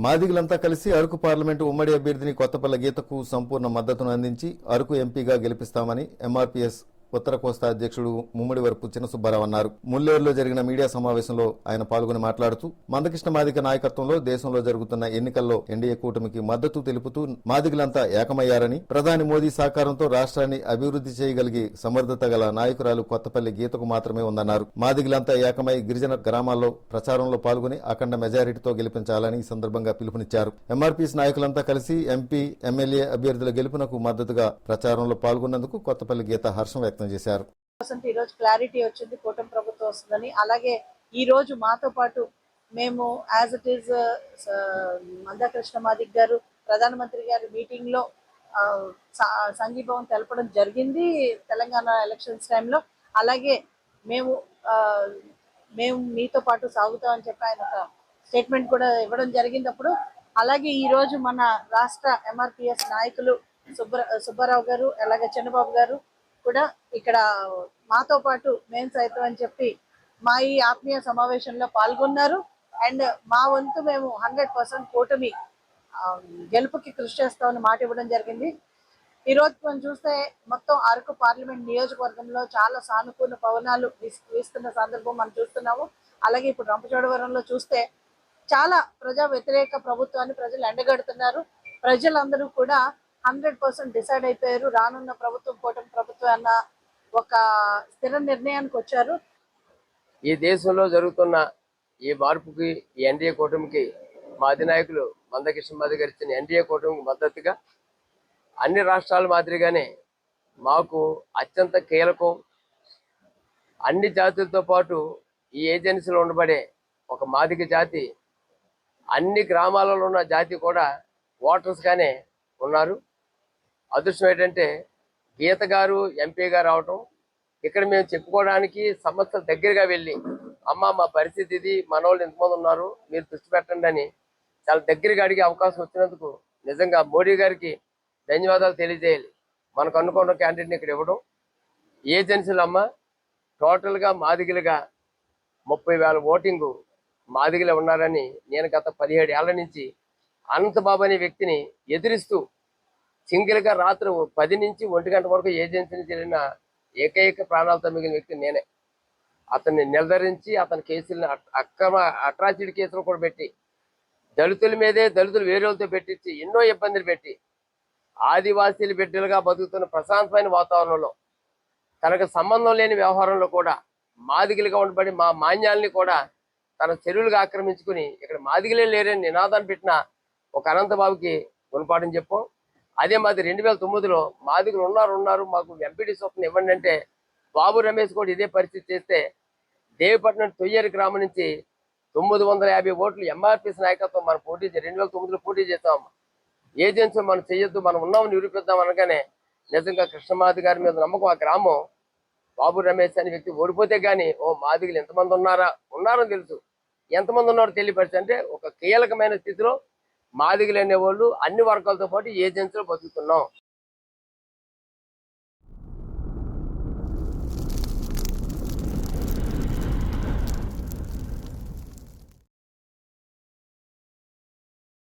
మాదిగులంతా కలిసి అరకు పార్లమెంటు ఉమ్మడి అభ్యర్థిని కొత్తపల్లి గీతకు సంపూర్ణ మద్దతును అందించి అరకు ఎంపీగా గెలిపిస్తామని ఎంఆర్పీఎస్ ఉత్తర కోస్తా అధ్యక్షుడు ముమ్మడి వరపు చిన్నసుబ్బారావు అన్నారు. ముల్లేరులో జరిగిన మీడియా సమావేశంలో ఆయన పాల్గొని మాట్లాడుతూ మందకృష్ణ మాదిక నాయకత్వంలో దేశంలో జరుగుతున్న ఎన్నికల్లో ఎన్డీఏ కూటమికి మద్దతు తెలుపుతూ మాదిగలంతా ఏకమయ్యారని ప్రధాని మోదీ సహకారంతో రాష్ట్రాన్ని అభివృద్ధి చేయగలిగి సమర్థత గల నాయకురాలు కొత్తపల్లి గీతకు మాత్రమే ఉందన్నారు. మాదిగలంతా ఏకమై గిరిజన గ్రామాల్లో ప్రచారంలో పాల్గొని అఖండ మెజారిటీతో గెలిపించాలని ఈ సందర్భంగా పిలుపునిచ్చారు. ఎంఆర్పీఎస్ నాయకులంతా కలిసి ఎంపీ ఎమ్మెల్యే అభ్యర్థుల గెలుపునకు మద్దతుగా ప్రచారంలో పాల్గొన్నందుకు కొత్తపల్లి గీత హర్షం వ్యక్తం చేశారు. ఈ రోజు క్లారిటీ వచ్చింది కూటమి ప్రభుత్వం వస్తుందని. అలాగే ఈ రోజు మాతో పాటు మేము as it is Mandakrishna Madiga garu ప్రధానమంత్రి గారి మీటింగ్లో ఆ, సంఘీభావం తెలపడం జరిగింది తెలంగాణ ఎలక్షన్స్ టైంలో అలాగే మేము మేము మీతో పాటు సాగుతామని చెప్పి ఆయన ఒక స్టేట్మెంట్ కూడా ఇవ్వడం జరిగింది అప్పుడు అలాగే ఈ రోజు మన రాష్ట్ర ఎంఆర్పిఎస్ నాయకులు సుబ్బ సుబ్బారావు గారు అలాగే చంద్రబాబు గారు కూడా ఇక్కడ మాతో పాటు మేము సైతం అని చెప్పి మా ఈ ఆత్మీయ సమావేశంలో పాల్గొన్నారు. అండ్ మా వంతు మేము హండ్రెడ్ పర్సెంట్ కూటమి గెలుపుకి కృషి చేస్తామని మాట ఇవ్వడం జరిగింది. ఈరోజు మనం చూస్తే మొత్తం అరకు పార్లమెంట్ నియోజకవర్గంలో చాలా సానుకూల పవనాలు వీస్తున్న సందర్భం మనం చూస్తున్నాము. అలాగే ఇప్పుడు రంపచోడవరంలో చూస్తే చాలా ప్రజా వ్యతిరేక ప్రభుత్వాన్ని ప్రజలు ఎండగడుతున్నారు. ప్రజలందరూ కూడా హండ్రెడ్ పర్సెంట్ డిసైడ్ అయిపోయారు. రానున్న ప్రభుత్వం కూటమి ప్రభుత్వం అన్న ఒక స్థిర నిర్ణయానికి వచ్చారు. ఈ దేశంలో జరుగుతున్న ఈ మార్పుకి ఈ ఎన్డీఏ కూటమికి మా అధినాయకులు మందకృష్ణ మాది గారు ఇచ్చిన ఎన్డీఏ కూటమికి మద్దతుగా అన్ని రాష్ట్రాల మాదిరిగానే మాకు అత్యంత కీలకం. అన్ని జాతులతో పాటు ఈ ఏజెన్సీలో ఉండబడే ఒక మాదిక జాతి అన్ని గ్రామాలలో ఉన్న జాతి కూడా ఓటర్స్గానే ఉన్నారు. అదృష్టం ఏంటంటే గీత గారు ఎంపీ గారు ఇక్కడ మేము చెప్పుకోవడానికి సంస్థ దగ్గరగా వెళ్ళి అమ్మ మా పరిస్థితి ఇది మన వాళ్ళు ఎంతమంది ఉన్నారు మీరు దృష్టి పెట్టండి అని చాలా దగ్గరగా అడిగే అవకాశం వచ్చినందుకు నిజంగా మోడీ గారికి ధన్యవాదాలు తెలియజేయాలి. మనకు అనుకున్న క్యాండిడేట్ని ఇక్కడ ఇవ్వడం ఏజెన్సీలు అమ్మ టోటల్గా మాదిగలుగా ముప్పై వేల ఓటింగు మాదిగలే ఉన్నారని నేను గత పదిహేడు ఏళ్ళ నుంచి అనంతబాబు అనే వ్యక్తిని ఎదిరిస్తూ సింగిల్గా రాత్రి పది నుంచి ఒంటి గంట వరకు ఏజెన్సీని చేరిన ఏకైక ప్రాణాలతో మిగిలిన వ్యక్తి నేనే. అతన్ని నిలదరించి అతని కేసులను అక్రమ అట్రాసిటీ కేసులు కూడా పెట్టి దళితుల మీదే దళితులు వేరే వాళ్ళతో పెట్టించి ఎన్నో ఇబ్బందులు పెట్టి ఆదివాసీలు బిడ్డలుగా బతుకుతున్న ప్రశాంతమైన వాతావరణంలో తనకు సంబంధం లేని వ్యవహారంలో కూడా మాదిగలుగా ఉండబడి మా మాన్యాల్ని కూడా తన చెరువులుగా ఆక్రమించుకుని ఇక్కడ మాదిగలే లేరని నినాదాన్ని పెట్టిన ఒక అనంతబాబుకి గుణపాఠం చెప్పాం. అదే మాది రెండు వేల తొమ్మిదిలో మాదిగలు ఉన్నారు ఉన్నారు. మాకు ఎంపీడీ స్వప్న ఇవ్వండి అంటే బాబు రమేష్ కూడా ఇదే పరిస్థితి చేస్తే దేవిపట్నం తొయ్యేరు గ్రామం నుంచి తొమ్మిది వందల యాభై ఓట్లు ఎంఆర్పీఎస్ నాయకత్వం మనం పోటీ రెండు వేల తొమ్మిదిలో పోటీ చేస్తాం ఏజెన్సీ మనం చేయొద్దు మనం ఉన్నామని నిరూపిద్దాం అనగానే నిజంగా కృష్ణమాది గారి మీద నమ్మకం ఆ గ్రామం. బాబు రమేష్ అనే వ్యక్తి ఓడిపోతే గానీ ఓ మాదిగలు ఎంతమంది ఉన్నారా ఉన్నారని తెలుసు. ఎంతమంది ఉన్నారో తెలియపరిచి అంటే ఒక కీలకమైన స్థితిలో మాదిగలు అనేవాళ్ళు అన్ని వర్గాలతో పాటు ఏజెన్సీలో బతుకుతున్నాం.